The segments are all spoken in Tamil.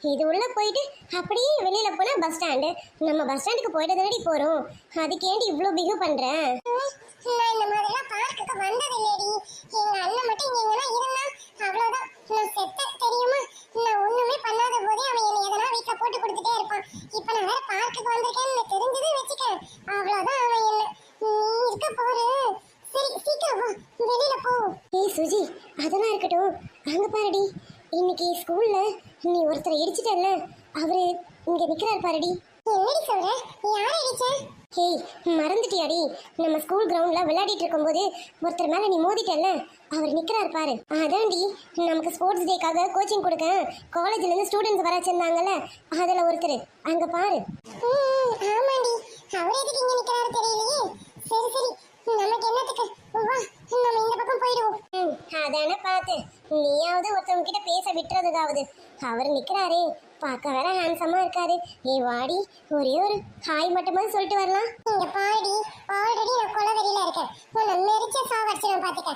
இது உள்ள போயிட்டு அப்படியே வெளியில் போனால் பஸ் ஸ்டாண்டு நம்ம பஸ் ஸ்டாண்டுக்கு போயிட்டு தானடி போகிறோம் அதுக்கேண்டி இவ்வளோ பிஹேவ் பண்ணுறேன் நான் இந்த மாதிரிலாம் பார்க்குக்கு வந்தது இல்லடி எங்க அண்ணன் மட்டும் இங்க எங்கன்னா இருந்தா அவ்வளவுதான். நான் செத்த தெரியுமா? நான் ஒண்ணுமே பண்ணாத போதே அவன் என்ன எதனா வீட்டுல போட்டு கொடுத்துட்டே இருப்பான். இப்ப நான் வேற பார்க்குக்கு வந்திருக்கேன்னு தெரிஞ்சது வச்சுக்க அவ்வளவுதான் அவன் என்ன. நீ இருக்க போற. சரி சீக்கிரம் வா. வெளியில போ. ஏய் சுஜி அதெல்லாம் இருக்கட்டும். அங்கே பாருடி. இன்னைக்கு ஸ்கூலில் நீ ஒருத்தரை இடிச்சிட்டல்ல அவரு இங்கே நிக்கிறார் பாருடி. என்னடி சொல்ற? யாரை அடிச்ச ஹேய் மறந்துட்டியாடி. நம்ம ஸ்கூல் கிரவுண்ட்ல விளையாடிட்டு இருக்கும்போது ஒருத்தர் மேல நீ மோதிட்டல்ல அவர் நிக்கிறார் பாரு. அதான்டி நமக்கு ஸ்போர்ட்ஸ் டேக்காக கோச்சிங் கொடுக்க காலேஜ்ல இருந்து ஸ்டூடெண்ட்ஸ் வர வச்சிருந்தாங்கல்ல அதுல ஒருத்தர். அங்க பாரு. ம், ஆமாண்டி. அவர் எதுக்கு இங்க நிக்கிறாரு தெரியலையே. சரி சரி. நமக்கு என்னத்துக்கு? வா நம்ம இந்த பக்கம் போயிடுவோம் ம், அதானே பார்த்து. நீயாவது ஒருத்தவங்க கிட்ட பேச விட்டுறதுக்காவது. அவர் நிக்கிறாரே பார்க்க வேற ஹேண்ட்ஸமா இருக்காரு. ஏ வாடி ஒரே ஒரு ஹாய் மட்டுமாவது சொல்லிட்டு வரலாம். இங்க பாடி ஆல்ரெடி நான் கொலவெறியில இருக்கேன். உன்னை மெரிச்ச சாவடிச்சிடும் பாத்துக்க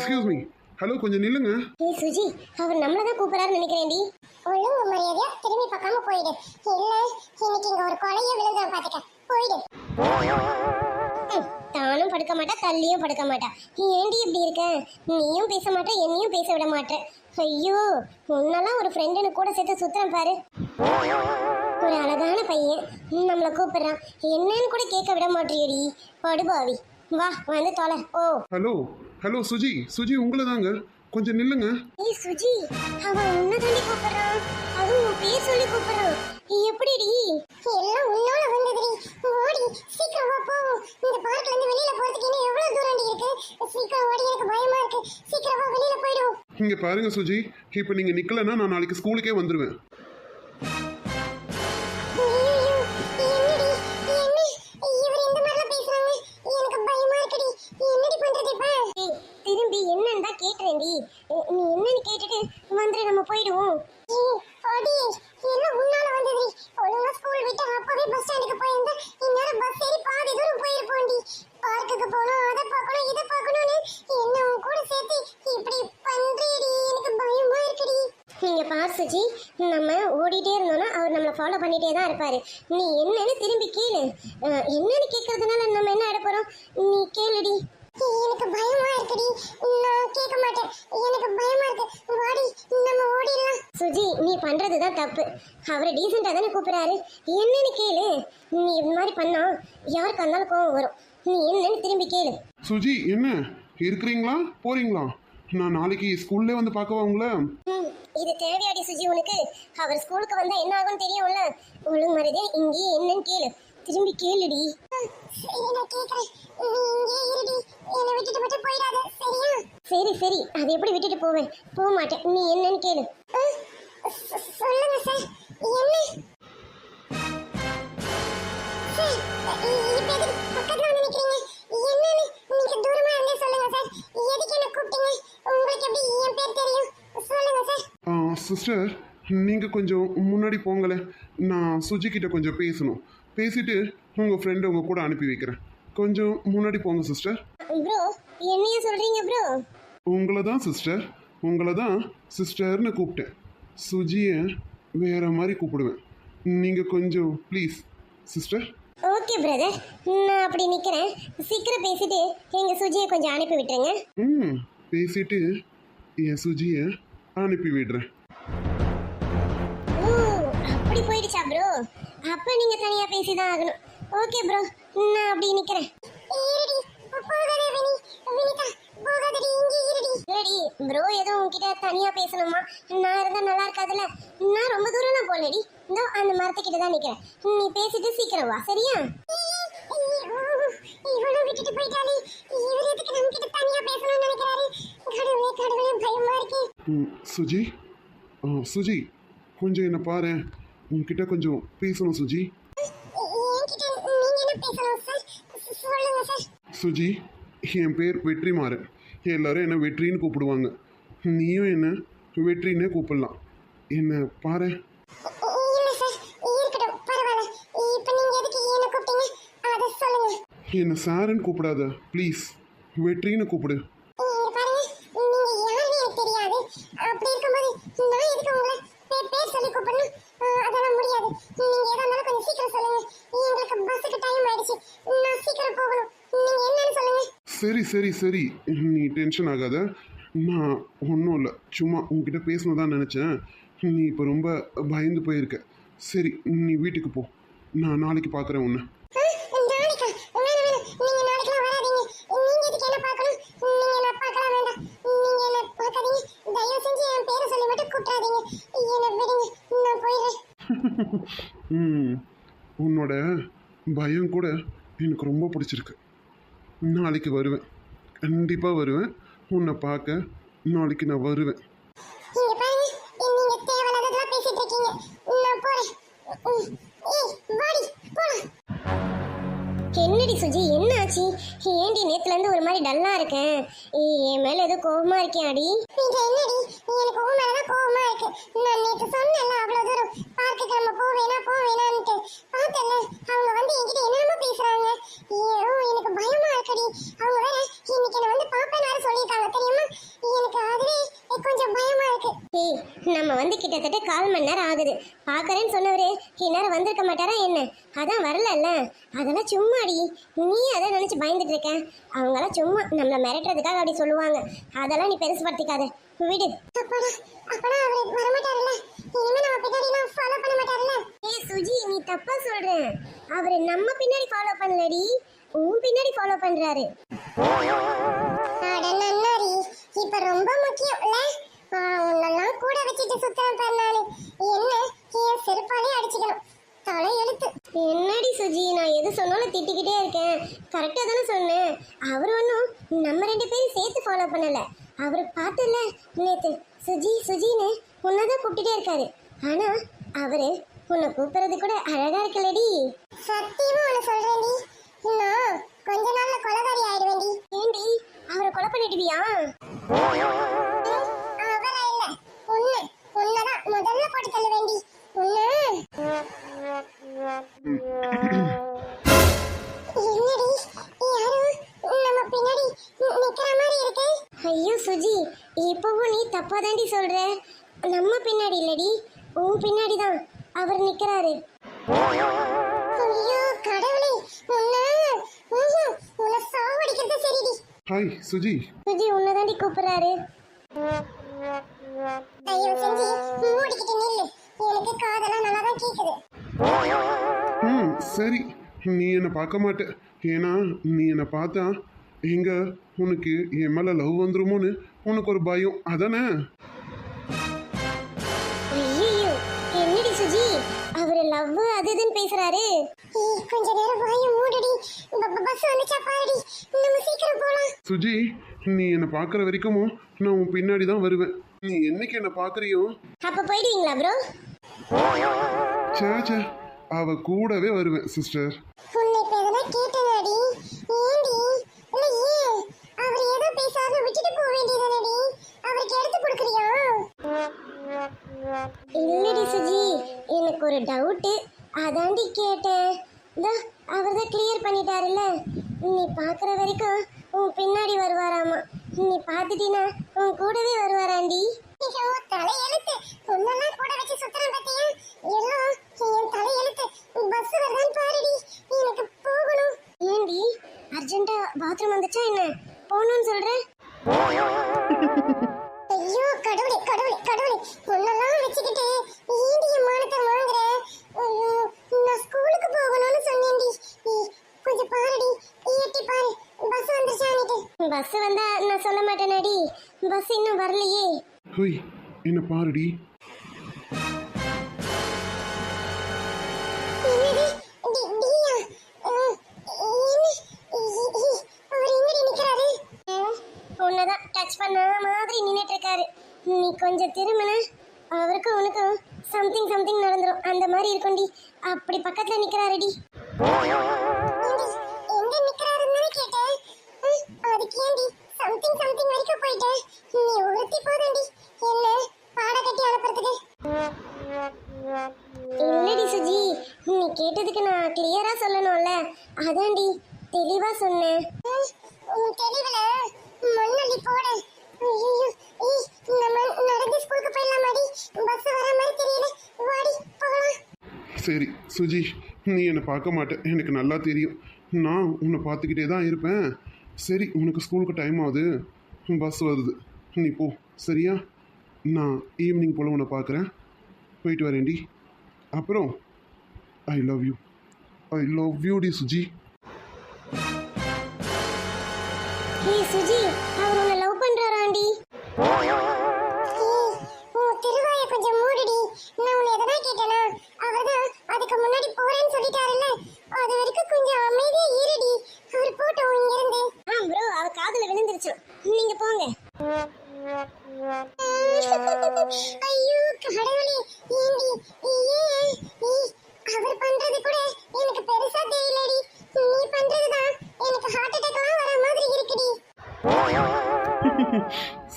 எக்ஸ்கியூஸ் மீ ஹலோ கொஞ்சம் நில்லுங்க. ஏய் சுஜி அவர் நம்மள தான் கூப்பிடறாருன்னு நினைக்கிறேன்டி. ஒழுங்கு மரியாதையா திரும்பி பார்க்காம போயிடு. இல்ல இன்னைக்கு இங்க ஒரு கொலையே விழுந்துடும் பாத்துக்க போயிடு. தானும் படுக்க மாட்டா தள்ளியும் படுக்க மாட்டா. நீ ஏண்டி இப்படி இருக்க? நீயும் பேச மாட்ட என்னையும் பேச விட மாட்ட. ஐயோ உன்னெல்லாம் ஒரு ஃப்ரெண்டுன்னு கூட சேர்த்து சுத்துறேன் பாரு. ஒரு அழகான பையன். நம்மளை கூப்பிடுறான். என்னன்னு கூட கேட்க விட மாட்டியடி படுபாவி வா வந்து தொலை. ஓ. ஹலோ ஹலோ சுஜி சுஜி உங்களை தாங்க. கொஞ்சம் நில்லுங்க. ஏய் சுஜி அவன் உன்னை தாண்டி கூப்பிடுறான். அதுவும் உன் பேர் சொல்லி கூப்பிடுறான். எப்படிடி? எல்லாம் உன்னால வந்ததுடி. ஓடி சீக்கிரம் வா போவோம் இந்த பார்க்ல இருந்து வெளியில போறதுக்கு இன்னும் எவ்வளவு தூரம் இருக்கு? சீக்கிரம் ஓடி எனக்கு பயமா இருக்கு. சீக்கிரம் வா வெளியில போயிடுவோம். இங்க பாருங்க சுஜி. இப்போ நீங்க நிக்கலன்னா நான் நாளைக்கு ஸ்கூலுக்கே வந்துருவேன். ஃபாலோ பண்ணிட்டே தான் இருப்பாரு. நீ என்னன்னு திரும்பி கேளு. என்னன்னு கேட்கறதுனால நம்ம என்ன ஆட போறோம்? நீ கேளுடி. எனக்கு பயமா இருக்குடி. நான் கேட்க மாட்டேன். எனக்கு பயமா இருக்கு. வாடி நம்ம ஓடிடலாம். சுஜி நீ பண்றது தான் தப்பு. அவரை டீசெண்டாக தானே கூப்பிடுறாரு. என்னன்னு கேளு. நீ இந்த மாதிரி பண்ணா யாருக்கு இருந்தாலும் கோவம் வரும். நீ என்னன்னு திரும்பி கேளு. சுஜி என்ன? இருக்கிறீங்களா? போறீங்களா? நான் நாளைக்கு ஸ்கூல்லே வந்து பார்க்கவா உங்களை? இது தேவையாடி சுஜி உனக்கு. அவர் ஸ்கூலுக்கு வந்தா என்ன ஆகும்னு தெரியும்ல? ஒழுங்கு மருதே இங்கேயே என்னன்னு கேளு. திரும்பி கேளுடி. சரி நான் கேக்குறேன். நீ இங்கே இருடி. என்னை விட்டுட்டு மட்டும் போயிடாத சரியா? சரி சரி. அதை எப்படி விட்டுட்டு போவேன்? போக மாட்டேன் நீ என்னன்னு கேளு. சொல்லுங்க சார். என்ன? சிஸ்டர் நீங்கள் கொஞ்சம் முன்னாடி போங்களேன் நான் சுஜி கிட்ட கொஞ்சம் பேசணும். பேசிட்டு உங்கள் ஃப்ரெண்டை உங்கள் கூட அனுப்பி வைக்கிறேன். கொஞ்சம் முன்னாடி போங்க சிஸ்டர் ப்ரோ என்னைய சொல்றீங்க ப்ரோ உங்களை தான் சிஸ்டர் உங்களை தான் சிஸ்டர்னு கூப்பிட்டேன். சுஜியை வேற மாதிரி கூப்பிடுவேன். நீங்கள் கொஞ்சம் ப்ளீஸ் சிஸ்டர் ஓகே பிரதர் நான் அப்படி நிக்கிறேன். சீக்கிரம் பேசிட்டு எங்க சுஜியை கொஞ்சம் அனுப்பி விட்டுருங்க. ம் பேசிட்டு என் சுஜியை அனுப்பி விடுறேன். அப்படி போயிடுச்சா ப்ரோ அப்ப நீங்க தனியா பேசி தான் ஆகணும். ஓகே ப்ரோ நான் அப்படி நிக்கிறேன். இருடி போகாத வினி. வினிதா போகாதடி. இங்கே இருடி. இல்லடி ப்ரோ ஏதோ உன்கிட்ட தனியா பேசணுமா? நான் இருந்தா நல்லா இருக்காதுல்ல. நான் ரொம்ப தூரம்லாம் போகலடி. இதோ அந்த மரத்துக்கிட்ட தான் நிக்கிறேன். நீ பேசிட்டு சீக்கிரம் வா சரியா? இவனை விட்டுட்டு போயிட்டாலே இவர் எதுக்கு நம்ம கிட்ட தனியா பேசணும்னு நினைக்கிறாரு? கடவுளே கடவுளே பயமா இருக்கு. சுஜி. சுஜி கொஞ்சம் என்னை பாரு. உன்கிட்ட கொஞ்சம் பேசணும் சுஜி. சுஜி என் பேர் வெற்றிமாறன். எல்லாரும் என்ன வெற்றின்னு கூப்பிடுவாங்க. நீயும் என்ன வெற்றின்னே கூப்பிடலாம். என்ன பாரு. என்ன சாருன்னு கூப்பிடாத. ப்ளீஸ். வெற்றின்னு கூப்பிடு இங்க பாருங்க நீங்க யாருன்னு எனக்கு தெரியாது அப்படி இருக்கும்போது நான் எதுக்கு உங்களை பே- பேர் சொல்லி கூப்பிடணும் அஹ், அதெல்லாம் முடியாது நீங்க எதா இருந்தாலும் கொஞ்சம் சீக்கிரம் சொல்லுங்க எங்களுக்கு பஸ்ஸுக்கு டைம் ஆயிடுச்சு நான் சீக்கிரம் போகணும் நீங்க என்னன்னு சொல்லுங்க சரி சரி. நீ டென்ஷன் ஆகாத. நான் ஒன்றும் இல்லை. சும்மா உன்கிட்ட பேசணும் தான் நினச்சேன். நீ இப்போ ரொம்ப பயந்து போயிருக்க. சரி நீ வீட்டுக்கு போ. நான் நாளைக்கு பார்க்குறேன் ம் உன்னோட பயம் கூட எனக்கு ரொம்ப பிடிச்சிருக்கு. நாளைக்கு வருவேன். கண்டிப்பாக வருவேன். உன்னை பார்க்க நாளைக்கு நான் வருவேன். என்னடி சுஜி என்ன ஆச்சு ஏண்டி நேத்துல இருந்து ஒரு மாதிரி டல்லா இருக்கேன் என் மேல ஏதோ கோபமா இருக்கியாடி? நீங்க என்னடி? எனக்கு உன் மேலதான் கோவமா இருக்கு. நான் நேத்து சொன்னேன்ல அவ்வளவு தூரம். பார்க்குக்கு நம்ம போவேனா போவேனான்ட்டு. பார்த்தல அவங்க வந்து என்கிட்ட என்னென்னமோ பேசுறாங்க. ஐயோ எனக்கு பயமா இருக்குடி. அவங்க வேற இன்னைக்கு என்ன வந்து பாப்பேன் சொல்லியிருக்காங்க தெரியுமா? எனக்கு அதுவே கொஞ்சம் பயமா இருக்கு. ஏய் நம்ம வந்து கிட்டத்தட்ட கால் மணி நேரம் ஆகுது. பார்க்கறேன்னு சொன்னவரு இந்நேரம் வந்திருக்க மாட்டாரா என்ன? அதான் வரலல்ல. அதெல்லாம் சும்மாடி நீ அதை நினைச்சு பயந்துட்டு இருக்க. அவங்களாம் சும்மா நம்மளை மிரட்டுறதுக்காக அப்படி சொல்லுவாங்க. அதெல்லாம் நீ பெருசுபடுத்திக்காத. விடு. அப்படா அப்படா அவரு வரமாட்டாருல்ல? இனிமே நம்ம பின்னாடி ஃபாலோ பண்ண மாட்டாருல்ல? ஏய் சுஜி நீ தப்பா சொல்ற. அவரு நம்ம பின்னாடி ஃபாலோ பண்ணலடி. உன் பின்னாடி ஃபாலோ பண்றாரு. இப்ப ரொம்ப முக்கியம். உன்னெல்லாம் கூட வச்சுட்டு சுத்தம் பாரு நானு. என்ன? என் செருப்பாலே அடிச்சுக்கணும். தலை எழுத்து. என்னடி சுஜி நான் எது சொன்னாலும் திட்டிக்கிட்டே இருக்கேன். கரெக்டாக தானே சொன்னேன். அவர் ஒன்றும் நம்ம ரெண்டு பேரும் சேர்த்து ஃபாலோ பண்ணல. அவர் பார்த்தல நேத்து சுஜி சுஜின்னு உன்னை தான் கூப்பிட்டுட்டே இருக்காரு. ஆனா அவரு உன்னை கூப்பிடுறது கூட அழகா இருக்குல்லடி சத்தியமா உன்னை சொல்றேன்டி. நான் கொஞ்ச நாள்ல கொலகாரி ஆயிடுவேன்டி. ஏண்டி? அவரை கொலை பண்ணிடுவியா? இல்ல. உன்னை உன்னதான் முதல்ல போட்டு தள்ள வேண்டி உன்னை என்னடி? யாரும் நம்ம பின்னாடி நிக்கிற மாதிரி இருக்கு. ஐயோ சுஜி. இப்பவும் நீ தப்பா தாண்டி சொல்ற. நம்ம பின்னாடி இல்லடி. உன் பின்னாடி தான் அவர் நிக்கிறாரு. ஐயோ கடவுளே. உன்னை ஹாய் சுஜி. சுஜி உன்னை தாண்டி கூப்பிடுறாரு. தயவு செஞ்சு மூடிக்கிட்டு நில்லு. எனக்கு காதெல்லாம் நல்லா தான் கேக்குது. ம் சரி. நீ என்னை பார்க்க மாட்ட. ஏன்னா நீ என்னை பார்த்தா எங்க உனக்கு என் மேலே லவ் வந்துருமோன்னு உனக்கு ஒரு பயம். அதானே? அது இதுன்னு பேசுறாரு. ஏய், கொஞ்ச நேரம் வாய மூடுடி. பஸ் வந்துச்சா பாருடி. நம்ம சீக்கிரம் போலாம். சுஜி நீ என்னை பார்க்குற வரைக்கும் நான் உன் பின்னாடி தான் வருவேன். நீ என்னைக்கு என்னை பார்க்குறியோ? அப்ப போயிடுவீங்களா ப்ரோ சே சே. அவ கூடவே வருவேன் சிஸ்டர் அதாண்டி கேட்டேன். இதோ அவர் தான் கிளியர் பண்ணிட்டாருல்ல. நீ பார்க்குற வரைக்கும் உன் பின்னாடி வருவாராமா. நீ பார்த்துட்டீன்னா உன் கூடவே வருவாராண்டி. ஐயோ தலை எழுத்து. பொண்ணெல்லாம் கூட வச்சு சுத்துறேன் பாத்தியா? எல்லாம் என் தலை எழுத்து. பஸ் பாருடி. எனக்கு போகணும். ஏண்டி அர்ஜென்ட்டா பாத்ரூம் வந்துச்சா என்ன? போகணும்னு சொல்கிறேன் ஐயோ கடவுளே கடவுளே கடவுளே. பொண்ணெல்லாம் வச்சுக்கிட்டு ஏண்டி மானத்தை வாங்குற ஐயோ நான் ஸ்கூலுக்கு போகணும்னு சொன்னேன்டி ஏய், கொஞ்சம் பாருடி ஏட்டி பாரு பஸ் வந்துருச்சானிட்டு பஸ் வந்தா நான் சொல்ல மாட்டேனாடி. பஸ் இன்னும் வரலையே. ஹோய் என்ன பாருடி? உன்னதான் டச் பண்ண மாதிரி நின்னுட்டு இருக்காரு நீ கொஞ்சம் திரும்பின அவருக்கும் உனக்கும் சம்திங் சம்திங் நடந்துரும். அந்த மாதிரி இருக்கும்டி. அப்படி பக்கத்துல நிக்கிறாருடி. தெளிவா சொன்னேன் ம், உன் தெளிவுல மண்ணள்ளி போட. ஐயோ ஏய் நம்ம நடந்து ஸ்கூலுக்கு போயிடலாமாடி பஸ் வர மாதிரி தெரியல. வாடி போகலாம். சரி சுஜி நீ என்னை பார்க்க மாட்டே. எனக்கு நல்லா தெரியும். நான் உன்னை பார்த்துக்கிட்டே தான் இருப்பேன். சரி உனக்கு ஸ்கூலுக்கு டைம் ஆகுது. பஸ் வருது. நீ போ சரியா? நான் ஈவினிங் போல் உன்னை பார்க்குறேன். போயிட்டு வரேன்டி. அப்புறம் I love you I love you D Suji. Hey Suji அவர்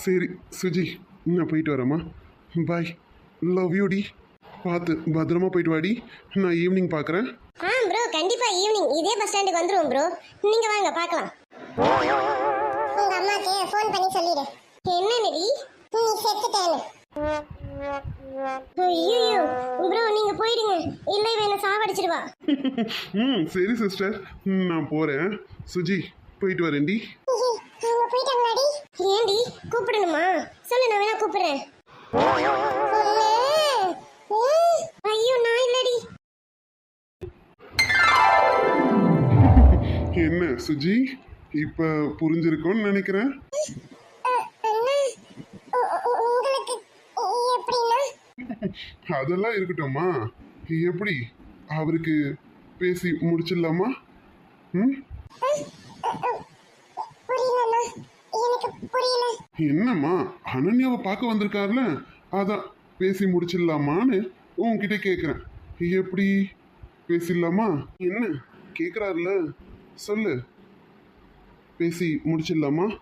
சரி சுஜி நான் போயிட்டு வரேம்மா. பாய் லவ் யூ டி பார்த்து பத்திரமா போயிட்டு வாடி. நான் ஈவினிங் பார்க்குறேன். ஆ ப்ரோ கண்டிப்பா ஈவினிங் இதே பஸ் ஸ்டாண்டுக்கு வந்துருவோம் ப்ரோ நீங்க வாங்க பார்க்கலாம். உங்க அம்மாக்கு ஃபோன் பண்ணி சொல்லிடு. என்ன நடி நீ செத்துட்டேன்னு. ஐயோ ப்ரோ நீங்க போயிடுங்க. இல்ல இவ என்ன சாவடிச்சிடுவா ம் சரி சிஸ்டர் நான் போகிறேன் சுஜி போயிட்டு வரேன்டி அவங்க போயிட்டாங்களாடி ஏண்டி கூப்பிடணுமா? சொல்லு நான் வேணா கூப்பிடுறேன். ஐயோ நான் இல்லடி. என்ன சுஜி? இப்போ புரிஞ்சிருக்கும்னு நினைக்கிறேன். அதெல்லாம் இருக்கட்டும்மா. எப்படி? அவருக்கு பேசி முடிச்சிடலாமா? ம்? என்னம்மா அனன்யாவை பார்க்க வந்திருக்காருல? அதான் பேசி முடிச்சிடலாமான்னு உன்கிட்ட கேட்குறேன் எப்படி? பேசிடலாமா? என்ன? கேட்குறாருல சொல்லு. பேசி முடிச்சிடலாமா?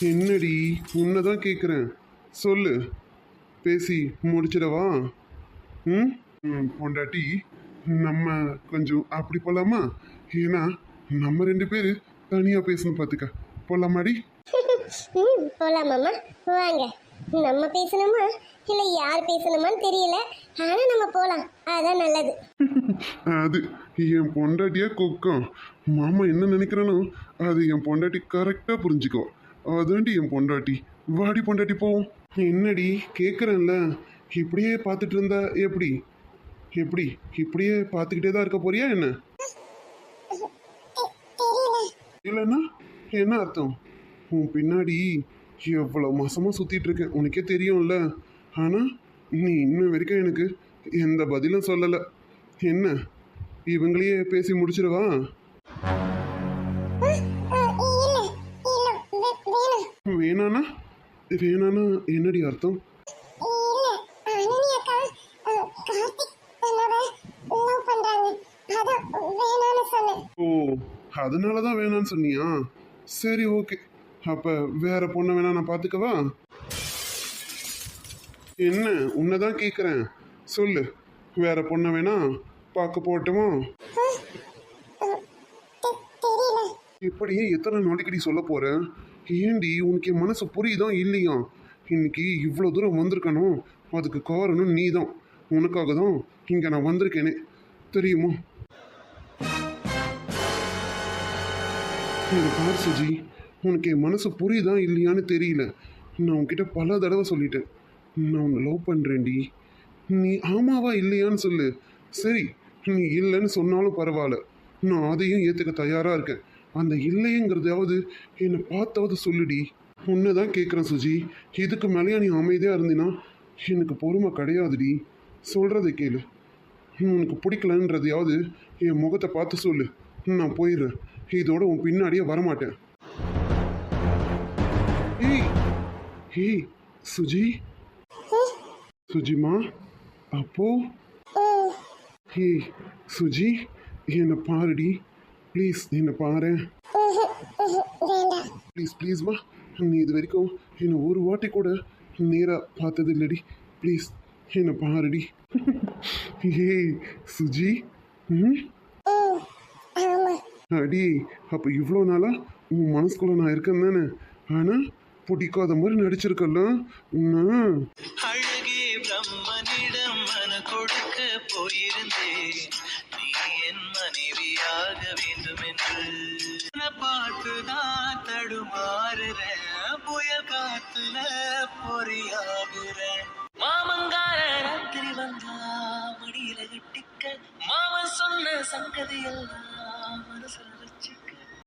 என்னடி உன்னை தான் கேட்குறேன் சொல்லு. பேசி முடிச்சிடவா? ம்? ம், பொண்டாட்டி நம்ம கொஞ்சம் அப்படி போகலாமா ஏன்னா நம்ம ரெண்டு பேர் தனியாக பேசணும் பார்த்துக்க போகலாமாடி ம் போலாமாம்மா வாங்க. நம்ம பேசணுமா? இல்ல யார் பேசணுமான்னு தெரியல. ஆனா நம்ம போலாம். அதான் நல்லது. அது என் பொண்டாட்டியா கொக்கம் மாமா என்ன நினைக்கிறானோ அது என் பொண்டாட்டி கரெக்டாக புரிஞ்சுக்கோ அதாண்டி என் பொண்டாட்டி. வாடி பொண்டாட்டி போவோம். என்னடி கேட்குறேன்ல இப்படியே பார்த்துட்டு இருந்தா எப்படி? எப்படி? இப்படியே பார்த்துக்கிட்டே தான் இருக்க போறியா என்ன? இல்லைன்னா என்ன அர்த்தம்? உன் பின்னாடி எவ்வளோ மாசமாக சுற்றிட்டு இருக்கேன் உனக்கே தெரியும்ல. ஆனால் நீ இன்னும் வரைக்கும் எனக்கு எந்த பதிலும் சொல்லலை. என்ன? இவங்களையே பேசி முடிச்சிருவா வேணானா? வேணானா என்னடி அர்த்தம்? ஓ அதனால தான் வேணான்னு சொன்னியா? சரி ஓகே. அப்போ வேற பொண்ணை வேணா நான் பார்த்துக்கவா என்ன? உன்னை தான் கேட்குறேன் சொல்லு. வேற பொண்ணை வேணா பார்க்க போட்டுமா இப்படியே எத்தனை நாளைக்கடி சொல்ல போகிறேன் ஏண்டி உனக்கு என் மனசு புரியுதோ இல்லையா? இன்னைக்கு இவ்வளோ தூரம் வந்திருக்கணும். அதுக்கு காரணம் நீ தான் உனக்காக தான் இங்கே நான் வந்திருக்கேனே. தெரியுமா? பார் சுஜி. உனக்கு என் மனசு புரியுதா இல்லையான்னு தெரியல. நான் உன்கிட்ட பல தடவை சொல்லிட்டேன். நான் உன்னை லவ் பண்ணுறேன்டி நீ ஆமாவா இல்லையான்னு சொல்லு. சரி நீ இல்லைன்னு சொன்னாலும் பரவாயில்ல. நான் அதையும் ஏற்றுக்க தயாராக இருக்கேன். அந்த இல்லைங்கிறதாவது என்னை பார்த்தாவது சொல்லுடி. உன்னை தான் கேட்குறேன் சுஜி. இதுக்கு மேலேயே நீ அமைதியாக இருந்தினா எனக்கு பொறுமை கிடையாதுடி. சொல்கிறத கேளு. உனக்கு பிடிக்கலன்றதையாவது என் முகத்தை பார்த்து சொல்லு. நான் போயிடுறேன். இதோட உன் பின்னாடியே வரமாட்டேன். ஏய் சுஜி சுஜிமா அப்போ ஏய் சுஜி என்னை பாருடி. ப்ளீஸ் என்னை பாரு. ம்ஹும், ம்ஹும். வேண்டாம் ப்ளீஸ் ப்ளீஸ்மா நீ இது வரைக்கும் என்னை ஒரு வாட்டி கூட நேராக பார்த்தது இல்லடி ப்ளீஸ் என்னை பாருடி. ஏய் சுஜி ம்? ஆமா. அடி அப்போ இவ்வளோ நாளாக உன் மனசுக்குள்ள நான் இருக்கேன் தானே? ஆனால் பிடிக்காத மாதிரி நடிச்சிருக்கல அழகே பிரம்மனிடம் மன கொடுக்க போயிருந்தேன். நீ என் மனைவியாக வேண்டும் என்று பார்த்துதான் தடுமாறுறேன். புயல் காத்துல பொறியாகுறேன். மாமங்கார ராத்திரி வந்தா மடியில கட்டிக்க. மாமன் சொன்ன சங்கதி எல்லாம்